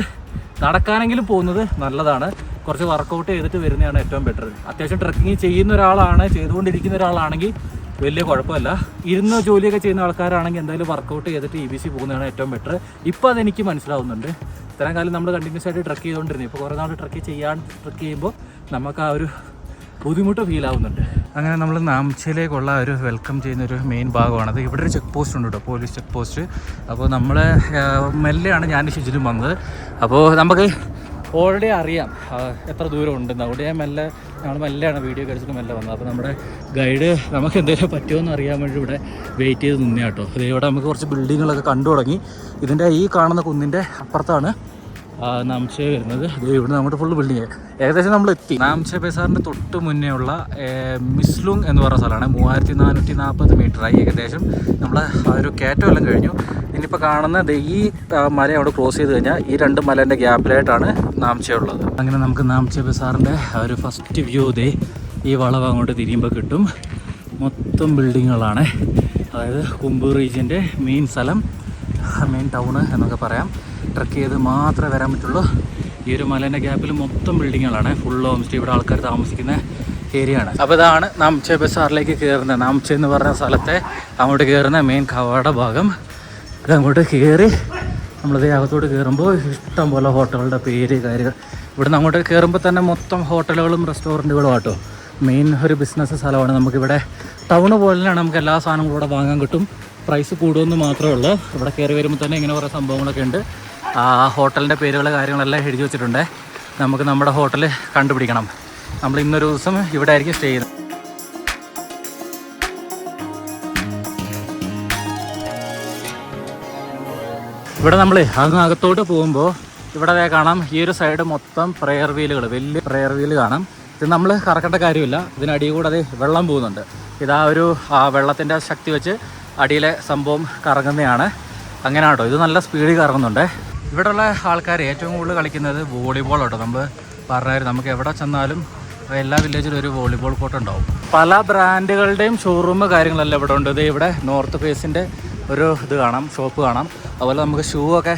നടക്കാനെങ്കിലും പോകുന്നത് നല്ലതാണ്. കുറച്ച് വർക്കൗട്ട് ചെയ്തിട്ട് വരുന്നതാണ് ഏറ്റവും ബെറ്റർ അത്യാവശ്യം ട്രക്കിങ് ചെയ്യുന്ന ഒരാളാണ് ചെയ്തുകൊണ്ടിരിക്കുന്ന ഒരാളാണെങ്കിൽ വലിയ കുഴപ്പമില്ല. ഇരുന്ന് ജോലിയൊക്കെ ചെയ്യുന്ന ആൾക്കാരാണെങ്കിൽ എന്തായാലും വർക്കൗട്ട് ചെയ്തിട്ട് ഇ ബി സി പോകുന്നതാണ് ഏറ്റവും ബെറ്റർ ഇപ്പോൾ അതെനിക്ക് മനസ്സിലാവുന്നുണ്ട്. ഇത്രയും കാലം നമ്മൾ കണ്ടിന്യൂസ് ആയിട്ട് ട്രക്ക് ചെയ്തുകൊണ്ടിരുന്നു. ഇപ്പോൾ കുറേ നാൾ ട്രക്ക് ചെയ്യാൻ ട്രക്ക് ചെയ്യുമ്പോൾ നമുക്ക് ആ ഒരു ബുദ്ധിമുട്ട് ഫീൽ ആവുന്നുണ്ട്. അങ്ങനെ നമ്മൾ നാംചയിലേക്കുള്ള ഒരു വെൽക്കം ചെയ്യുന്ന ഒരു മെയിൻ ഭാഗമാണത്. ഇവിടെ ഒരു ചെക്ക് പോസ്റ്റ് ഉണ്ട് കേട്ടോ പോലീസ് ചെക്ക് പോസ്റ്റ് അപ്പോൾ നമ്മൾ മെല്ലെയാണ് ഞാൻ ശുചിലും വന്നത്. അപ്പോൾ നമുക്ക് ഓൾറെഡി അറിയാം എത്ര ദൂരം ഉണ്ടെന്ന്. അവിടെ ഞാൻ മെല്ലെ ഞങ്ങൾ മെല്ലെയാണ് വീഡിയോ കഴിച്ചിട്ട് മെല്ലെ വന്നത്. അപ്പോൾ നമ്മുടെ ഗൈഡ് നമുക്ക് എന്തെങ്കിലും പറ്റുമോ എന്ന് അറിയാൻ വേണ്ടി ഇവിടെ വെയിറ്റ് ചെയ്ത് നിന്നേ കേട്ടോ ഇവിടെ നമുക്ക് കുറച്ച് ബിൽഡിങ്ങുകളൊക്കെ കണ്ടു തുടങ്ങി. ഇതിന്റെ ഈ കാണുന്ന കുന്നിന്റെ അപ്പുറത്താണ് നാംചെ വരുന്നത്. ഇവിടെ നമ്മുടെ ഫുള്ള് ബിൽഡിങ് ഏകദേശം നമ്മൾ എത്തി. നാംചെ ബസാറിന്റെ തൊട്ട് മുന്നേ ഉള്ള മിസ്ലുങ് എന്ന് പറഞ്ഞ സ്ഥലമാണ്. മൂവായിരത്തി നാനൂറ്റി നാൽപ്പത് മീറ്ററായി ഏകദേശം നമ്മൾ ഒരു കയറ്റം എല്ലാം കഴിഞ്ഞു. ഇനിയിപ്പോൾ കാണുന്ന ഈ മല അവിടെ ക്രോസ് ചെയ്ത് കഴിഞ്ഞാൽ ഈ രണ്ട് മലേന്റെ ഗ്യാപ്പിലായിട്ടാണ് നാംചെ ഉള്ളത്. അങ്ങനെ നമുക്ക് നാംചെ ബസാറിന്റെ ഒരു ഫസ്റ്റ് വ്യൂ ഇതേ ഈ വളവ് അങ്ങോട്ട് തിരിയുമ്പോൾ കിട്ടും. മൊത്തം ബിൽഡിങ്ങുകളാണ് അതായത് കുമ്പൂർ റീജിയന്റെ മെയിൻ സ്ഥലം മെയിൻ ടൗണ് എന്നൊക്കെ പറയാം. ട്രക്ക് ചെയ്ത് മാത്രമേ വരാൻ പറ്റുള്ളൂ. ഈ ഒരു മലേന്റെ ഗ്യാപ്പിൽ മൊത്തം ബിൽഡിങ്ങുകളാണ്. ഫുൾ ഹോം സ്റ്റേ ഇവിടെ ആൾക്കാർ താമസിക്കുന്ന ഏരിയയാണ്. അപ്പോൾ ഇതാണ് നാംചെ ബസാറിലേക്ക് കയറുന്നത്. നാംചെ എന്ന് പറഞ്ഞ സ്ഥലത്തെ അങ്ങോട്ട് കയറുന്ന മെയിൻ കവാട ഭാഗം. അങ്ങോട്ട് കയറി നമ്മളിത് അകത്തോട്ട് കയറുമ്പോൾ ഇഷ്ടം പോലെ ഹോട്ടലുകളുടെ പേര് കാര്യങ്ങൾ. ഇവിടുന്ന് അങ്ങോട്ട് കയറുമ്പോൾ തന്നെ മൊത്തം ഹോട്ടലുകളും റെസ്റ്റോറന്റുകളും ആട്ടോ. മെയിൻ ഒരു ബിസിനസ് സ്ഥലമാണ്. നമുക്കിവിടെ ടൗണ് പോലെയാണ് നമുക്ക് എല്ലാ സാധനങ്ങളും ഇവിടെ വാങ്ങാൻ കിട്ടും. പ്രൈസ് കൂടുമെന്ന് മാത്രമേ ഉള്ളൂ. ഇവിടെ കയറി വരുമ്പോൾ തന്നെ ഇങ്ങനെ കുറേ സംഭവങ്ങളൊക്കെ ഉണ്ട്. ആ ഹോട്ടലിന്റെ പേരുകൾ കാര്യങ്ങളെല്ലാം എഴുതി വെച്ചിട്ടുണ്ട്. നമുക്ക് നമ്മുടെ ഹോട്ടൽ കണ്ടുപിടിക്കണം. നമ്മൾ ഇന്നൊരു ദിവസം ഇവിടെ ആയിരിക്കും സ്റ്റേ ചെയ്യുന്നത്. ഇവിടെ നമ്മൾ അതിനകത്തോട്ട് പോകുമ്പോൾ ഇവിടെ കാണാം ഈ ഒരു സൈഡ് മൊത്തം പ്രെയർ വീലുകൾ വലിയ പ്രെയർ വീൽ കാണാം. ഇത് നമ്മൾ കറക്കേണ്ട കാര്യമില്ല. ഇതിനടി കൂടെ അത് വെള്ളം പോകുന്നുണ്ട്. ഇതാ ഒരു വെള്ളത്തിന്റെ ശക്തി വെച്ച് അടിയിലെ സംഭവം കറങ്ങുന്നതാണ്. അങ്ങനെ കേട്ടോ ഇത് നല്ല സ്പീഡിൽ കറങ്ങുന്നുണ്ട്. ഇവിടെയുള്ള ആൾക്കാർ ഏറ്റവും കൂടുതൽ കളിക്കുന്നത് വോളിബോൾ കേട്ടോ നമ്മൾ പറഞ്ഞായിരുന്നു നമുക്ക് എവിടെ ചെന്നാലും എല്ലാ വില്ലേജിലും ഒരു വോളിബോൾ കോട്ട് ഉണ്ടാവും. പല ബ്രാൻഡുകളുടെയും ഷോറൂം കാര്യങ്ങളെല്ലാം ഇവിടെ ഉണ്ട്. ഇവിടെ നോർത്ത് ഫേസിന്റെ ഒരു ഇത് കാണാം ഷോപ്പ് കാണാം. അതുപോലെ നമുക്ക് ഷൂ ഒക്കെ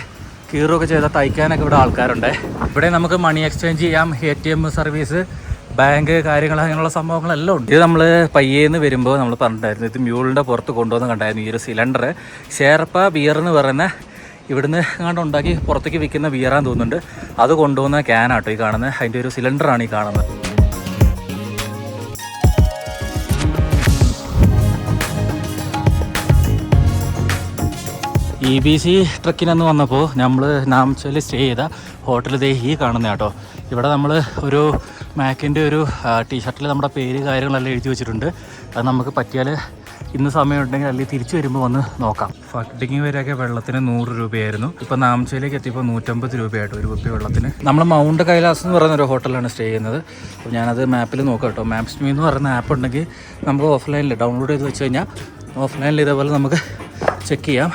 കീറുമൊക്കെ ചെയ്ത തയ്ക്കാനൊക്കെ ഇവിടെ ആൾക്കാരുണ്ട്. ഇവിടെ നമുക്ക് മണി എക്സ്ചേഞ്ച് ചെയ്യാം A T M service bank കാര്യങ്ങൾ അങ്ങനെയുള്ള സംഭവങ്ങളെല്ലാം ഉണ്ട്. ഇത് നമ്മൾ പയ്യേന്ന് വരുമ്പോൾ നമ്മൾ പറഞ്ഞിട്ടുണ്ടായിരുന്നു ഇത് മ്യൂളിന്റെ പുറത്ത് കൊണ്ടുവന്ന് കണ്ടായിരുന്നു ഈ ഒരു സിലിണ്ടർ ഷേർപ്പ ബിയർ എന്ന് പറയുന്ന ഇവിടുന്ന് അങ്ങോട്ട് ഉണ്ടാക്കി പുറത്തേക്ക് വിൽക്കുന്ന ബിയറാന്ന് തോന്നുന്നുണ്ട്. അത് കൊണ്ടുവന്ന ക്യാനാട്ടോ ഈ കാണുന്നത് അതിന്റെ ഒരു സിലിണ്ടറാണ് ഈ കാണുന്നത് ഇ ബി സി ട്രക്കിനന്ന് വന്നപ്പോൾ നമ്മൾ നാംചയിൽ സ്റ്റേ ചെയ്ത ഹോട്ടൽ ദേ ഈ കാണുന്ന കേട്ടോ ഇവിടെ നമ്മൾ ഒരു മാക്കിന്റെ ഒരു ടീഷർട്ടിൽ നമ്മുടെ പേര് കാര്യങ്ങളെല്ലാം എഴുതി വെച്ചിട്ടുണ്ട്. അത് നമുക്ക് പറ്റിയാൽ ഇന്ന് സമയമുണ്ടെങ്കിൽ അല്ലെങ്കിൽ തിരിച്ചു വരുമ്പോൾ വന്ന് നോക്കാം. ഫട്ടിങ് വരെയൊക്കെ വെള്ളത്തിന് നൂറ് രൂപയായിരുന്നു. ഇപ്പോൾ നാംചയിലേക്ക് എത്തിയപ്പോൾ നൂറ്റമ്പത് രൂപയായിട്ട് ഒരു കുപ്പി വെള്ളത്തിന്. നമ്മൾ മൗണ്ട് കൈലാസ് എന്ന് പറയുന്ന ഒരു ഹോട്ടലാണ് സ്റ്റേ ചെയ്യുന്നത്. അപ്പോൾ ഞാനത് മാപ്പിൽ നോക്കാം കേട്ടോ. മാപ്സ് മീ എന്ന് പറയുന്ന ആപ്പ് ഉണ്ടെങ്കിൽ നമുക്ക് ഓഫ്ലൈനിൽ ഡൗൺലോഡ് ചെയ്ത് വെച്ച് കഴിഞ്ഞാൽ ഓഫ്ലൈനിൽ ഇതേപോലെ നമുക്ക് ചെക്ക് ചെയ്യാം.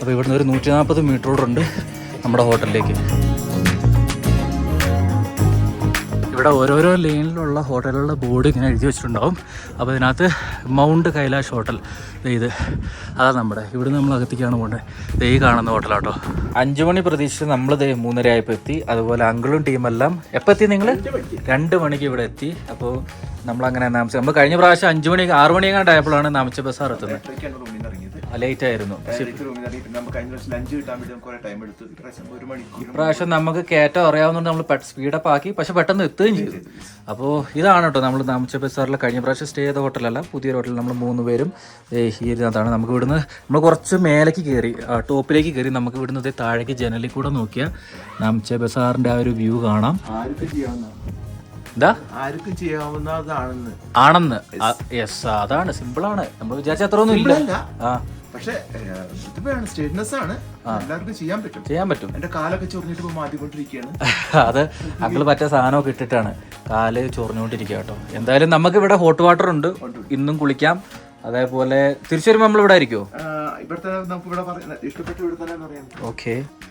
അപ്പോൾ ഇവിടുന്ന് ഒരു നൂറ്റി നാൽപ്പത് മീറ്റർ ഉണ്ട് നമ്മുടെ ഹോട്ടലിലേക്ക്. ഇവിടെ ഓരോരോ ലൈനിലുള്ള ഹോട്ടലുകളുടെ ബോർഡ് ഇങ്ങനെ എഴുതി വെച്ചിട്ടുണ്ടാവും. അപ്പോൾ അതിനകത്ത് മൗണ്ട് കൈലാഷ് ഹോട്ടൽ. ഇത്. അതാണ് നമ്മുടെ. ഇവിടുന്ന് നമ്മൾ അകത്തേക്കാണ് പോകേണ്ടത് ദേ ഈ കാണുന്ന ഹോട്ടലാട്ടോ. അഞ്ചു മണി പ്രതീക്ഷിച്ച് നമ്മൾ ദേ മൂന്നര ആയപ്പോൾ എത്തി. അതുപോലെ അങ്കിളും ടീമെല്ലാം. എപ്പോൾ എത്തി നിങ്ങൾ രണ്ട് മണിക്ക്. ഇവിടെ എത്തി. അപ്പോൾ നമ്മളങ്ങനെ നാമിച്ച നമ്മൾ കഴിഞ്ഞ പ്രാവശ്യം അഞ്ചു മണി ആറു മണിയെങ്ങാണ്ടായപ്പോഴാണ് നാമിച്ച ബസ്സാർ എത്തുന്നത്. ലേറ്റ് ആയിരുന്നു. ഇപ്രാവശ്യം നമുക്ക് കയറ്റം അറിയാവുന്നതുകൊണ്ട് നമ്മൾ സ്പീഡപ്പ് ആക്കി. പക്ഷെ പെട്ടെന്ന് എത്തുകയും ചെയ്തു. അപ്പോൾ ഇതാണ് കേട്ടോ നമ്മൾ നാമച്ച ബസാറിൽ കഴിഞ്ഞ പ്രാവശ്യം സ്റ്റേ ചെയ്ത ഹോട്ടലല്ല പുതിയൊരു ഹോട്ടൽ നമ്മൾ മൂന്ന് പേരും ഈ ഇരുന്നതാണ് നമുക്ക് ഇവിടുന്ന് നമ്മൾ കുറച്ച് മേലേക്ക് കയറി ടോപ്പിലേക്ക് കയറി നമുക്ക് ഇവിടുന്ന് താഴേക്ക് ജനലിൽ കൂടെ നോക്കിയാൽ നാമച്ച ബസാറിന്റെ ആ ഒരു വ്യൂ കാണാം. ആർക്കും ചെയ്യാവുന്നതാണെന്ന് ആണെന്ന്. യെസ് അതാണ്. സിമ്പിളാണ് നമ്മൾ വിചാരിച്ച അത്ര ഒന്നും ഇല്ല ആ. പക്ഷെ ഇതിപ്പോഴാണ് സ്റ്റേറ്റ്നെസ് ആണ്. എല്ലാവർക്കും ചെയ്യാൻ പറ്റും. ചെയ്യാൻ പറ്റും. എന്റെ കാലൊക്കെ ചൊറിഞ്ഞിട്ട് ഇപ്പൊ മാറ്റിക്കൊണ്ടിരിക്കുകയാണ്. <laughs> അത് അങ്കിൾ പറ്റ സാധനമൊക്കെ ഇട്ടിട്ടാണ്. കാൽ ചൊറിഞ്ഞുകൊണ്ടിരിക്കുക കേട്ടോ. എന്തായാലും നമുക്ക് ഇവിടെ ഹോട്ട് വാട്ടർ ഉണ്ട് ഇന്നും കുളിക്കാം. അതേപോലെ തിരിച്ചു വരുമ്പോൾ നമ്മൾ ഇവിടെ ആയിരിക്കുമോ ഇഷ്ടപ്പെട്ട്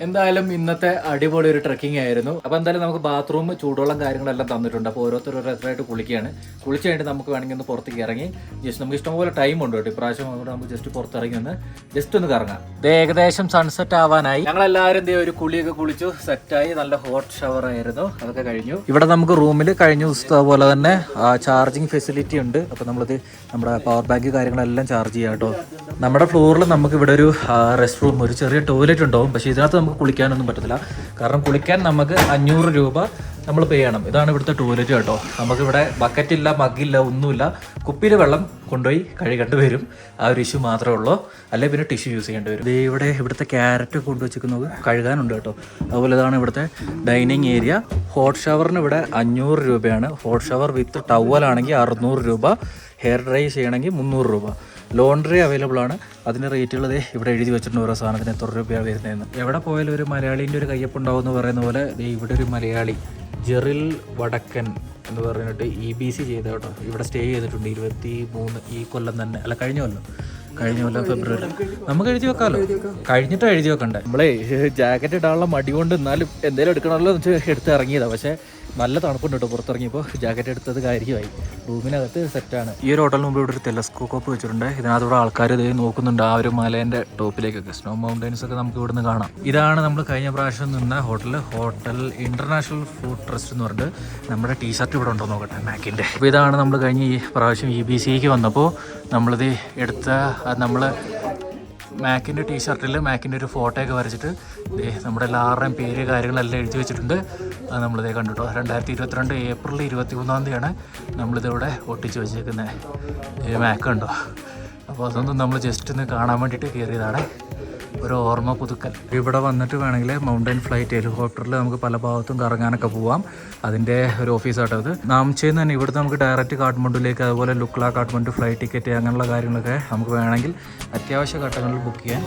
എന്തായാലും ഇന്നത്തെ അടിപൊളി ഒരു ട്രക്കിംഗ് ആയിരുന്നു. അപ്പൊ എന്തായാലും നമുക്ക് ബാത്റൂം ചൂടുവെള്ളം കാര്യങ്ങളെല്ലാം തന്നിട്ടുണ്ട്. അപ്പോൾ ഓരോരുത്തർ ഓരോരുത്തരായിട്ട് കുളിക്കുകയാണ്. കുളിച്ച് കഴിഞ്ഞിട്ട് നമുക്ക് വേണമെങ്കിൽ ഒന്ന് പുറത്തേക്ക് ഇറങ്ങി. ജസ്റ്റ് നമുക്ക് ഇഷ്ടംപോലെ ടൈം ഉണ്ട് കേട്ടോ. ഇപ്രാവശ്യം അതുകൊണ്ട് നമുക്ക് ജസ്റ്റ് പുറത്തിറങ്ങി ഒന്ന് ജസ്റ്റ് ഒന്ന് കറങ്ങാം. ഏകദേശം സൺസെറ്റ് ആവാനായി. ഞങ്ങൾ എല്ലാവരും ഒരു കുളിയൊക്കെ കുളിച്ചു സെറ്റായി നല്ല ഹോട്ട് ഷവർ ആയിരുന്നു. അതൊക്കെ കഴിഞ്ഞു. ഇവിടെ നമുക്ക് റൂമിൽ കഴിഞ്ഞ ദിവസത്തെ പോലെ തന്നെ ചാർജിങ് ഫെസിലിറ്റി ഉണ്ട്. അപ്പൊ നമ്മളിത് നമ്മുടെ പവർ ബാങ്ക് കാര്യങ്ങളെല്ലാം ചാർജ് ചെയ്യാം കേട്ടോ. നമ്മുടെ ഫ്ലോറിൽ നമുക്ക് ഇവിടെ ഒരു റെസ്റ്റ് റൂം ഒരു ചെറിയ ടോയ്ലറ്റ് ഉണ്ടാവും. പക്ഷേ ഇതിനകത്ത് നമുക്ക് കുളിക്കാനൊന്നും പറ്റത്തില്ല. കാരണം കുളിക്കാൻ നമുക്ക് അഞ്ഞൂറ് രൂപ നമ്മൾ പേ ചെയ്യണം. ഇതാണ് ഇവിടുത്തെ ടോയ്ലറ്റ് കേട്ടോ. നമുക്കിവിടെ ബക്കറ്റില്ല മഗ്ഗില്ല ഒന്നുമില്ല. കുപ്പിയിൽ വെള്ളം കൊണ്ടുപോയി കഴുകേണ്ടി വരും. ആ ഒരു ഇഷ്യൂ മാത്രമേ ഉള്ളൂ. അല്ലെ പിന്നെ ടിഷ്യൂ യൂസ് ചെയ്യേണ്ടി വരും. ഇവിടെ ഇവിടുത്തെ ക്യാരറ്റ് കൊണ്ടു കൊണ്ടുവച്ചിരിക്കുന്നത് കഴുകാനുണ്ട് കേട്ടോ. അതുപോലെ ഇതാണ് ഇവിടുത്തെ ഡൈനിങ് ഏരിയ ഹോട്ട് ഷവറിന് ഇവിടെ അഞ്ഞൂറ് രൂപയാണ്. ഹോട്ട് ഷവർ വിത്ത് ടവലാണെങ്കിൽ അറുന്നൂറ് രൂപ. ഹെയർ ഡ്രൈ ചെയ്യണമെങ്കിൽ മുന്നൂറ് രൂപ. ലോണ്ടറി അവൈലബിൾ ആണ്. അതിന്റെ റേറ്റുകൾ ഇവിടെ എഴുതി വെച്ചിട്ടുണ്ട് ഓരോ സാധനത്തിന് എത്ര രൂപയാണ് വരുന്നതെന്ന്. എവിടെ പോയാലും ഒരു മലയാളീന്റെ ഒരു കയ്യപ്പ് ഉണ്ടാവും എന്ന് പറയുന്ന പോലെ ഇവിടെ ഒരു മലയാളി ജെറിൽ വടക്കൻ എന്ന് പറഞ്ഞിട്ട് ഇ ബി സി ചെയ്ത കേട്ടോ. ഇവിടെ സ്റ്റേ ചെയ്തിട്ടുണ്ട്. ഇരുപത്തി മൂന്ന് ഈ കൊല്ലം തന്നെ. അല്ല കഴിഞ്ഞ കൊല്ലം. കഴിഞ്ഞ കൊല്ലം ഫെബ്രുവരി നമുക്ക് എഴുതി വെക്കാമല്ലോ കഴിഞ്ഞിട്ട് എഴുതി വെക്കണ്ടേ. നമ്മളെ ജാക്കറ്റ് ഇടാനുള്ള മടി കൊണ്ട് എന്നാലും എന്തെങ്കിലും എടുക്കണമല്ലോ എന്ന് വെച്ച് എടുത്ത് ഇറങ്ങിയതാണ് പക്ഷേ നല്ല തണുപ്പുണ്ട് കേട്ടോ പുറത്തിറങ്ങിയപ്പോൾ. ജാക്കറ്റ് എടുത്തത് കാര്യമായി. റൂമിനകത്ത് സെറ്റാണ് ഈ ഒരു ഹോട്ടലിന് മുമ്പ് ഇവിടെ ഒരു ടെലസ്കോപ്പ് വെച്ചിട്ടുണ്ട്. ഇതിനകത്തൂടെ ആൾക്കാർ ഇത് നോക്കുന്നുണ്ട് ആ ഒരു മലേന്റെ ടോപ്പിലേക്കൊക്കെ. സ്നോ മൗണ്ടൈൻസ് ഒക്കെ നമുക്ക് ഇവിടുന്ന് കാണാം. ഇതാണ് നമ്മൾ കഴിഞ്ഞ പ്രാവശ്യം നിന്ന hotel hotel international food trust എന്ന് പറഞ്ഞിട്ട് നമ്മുടെ ടീ ഷർട്ട് ഇവിടെ ഉണ്ടോ നോക്കട്ടെ മാക്കിന്റെ അപ്പോൾ ഇതാണ് നമ്മൾ കഴിഞ്ഞ ഈ പ്രാവശ്യം ഇ ബി സിക്ക് വന്നപ്പോൾ നമ്മളിത് എടുത്ത നമ്മൾ മാക്കിന്റെ ടീ ഷർട്ടിൽ മാക്കിന്റെ ഒരു ഫോട്ടോയൊക്കെ വരച്ചിട്ട് നമ്മുടെ എല്ലാവരുടെയും പേര് കാര്യങ്ങളെല്ലാം എഴുതി വെച്ചിട്ടുണ്ട്. നമ്മളിതേ കണ്ടിട്ടോ രണ്ടായിരത്തി ഇരുപത്തിരണ്ട് ഏപ്രിൽ ഇരുപത്തി മൂന്നാം തീയതിയാണ് നമ്മളിതിവിടെ ഒട്ടിച്ച് വെച്ചേക്കുന്നത് മാക്ക് ഉണ്ടോ അപ്പോൾ അതൊന്നും നമ്മൾ ജസ്റ്റ് ഒന്ന് കാണാൻ വേണ്ടിയിട്ട് കയറിയതാണ് ഒരു ഓർമ്മ പുതുക്കൽ. ഇവിടെ വന്നിട്ട് വേണമെങ്കിൽ മൗണ്ടൻ ഫ്ലൈറ്റ് ഹെലികോപ്റ്ററിൽ നമുക്ക് പല ഭാഗത്തും കറങ്ങാനൊക്കെ പോവാം. അതിന്റെ ഒരു ഓഫീസാട്ടോ അത് നാംചേന്ന് തന്നെ ഇവിടുന്ന് നമുക്ക് ഡയറക്റ്റ് കാഠ്മണ്ഡുവിലേക്ക് അതുപോലെ ലുക്ല കാഠ്മണ്ഡു ഫ്ലൈറ്റ് ടിക്കറ്റ് അങ്ങനെയുള്ള കാര്യങ്ങളൊക്കെ നമുക്ക് വേണമെങ്കിൽ അത്യാവശ്യ ഘട്ടങ്ങളിൽ ബുക്ക് ചെയ്യാൻ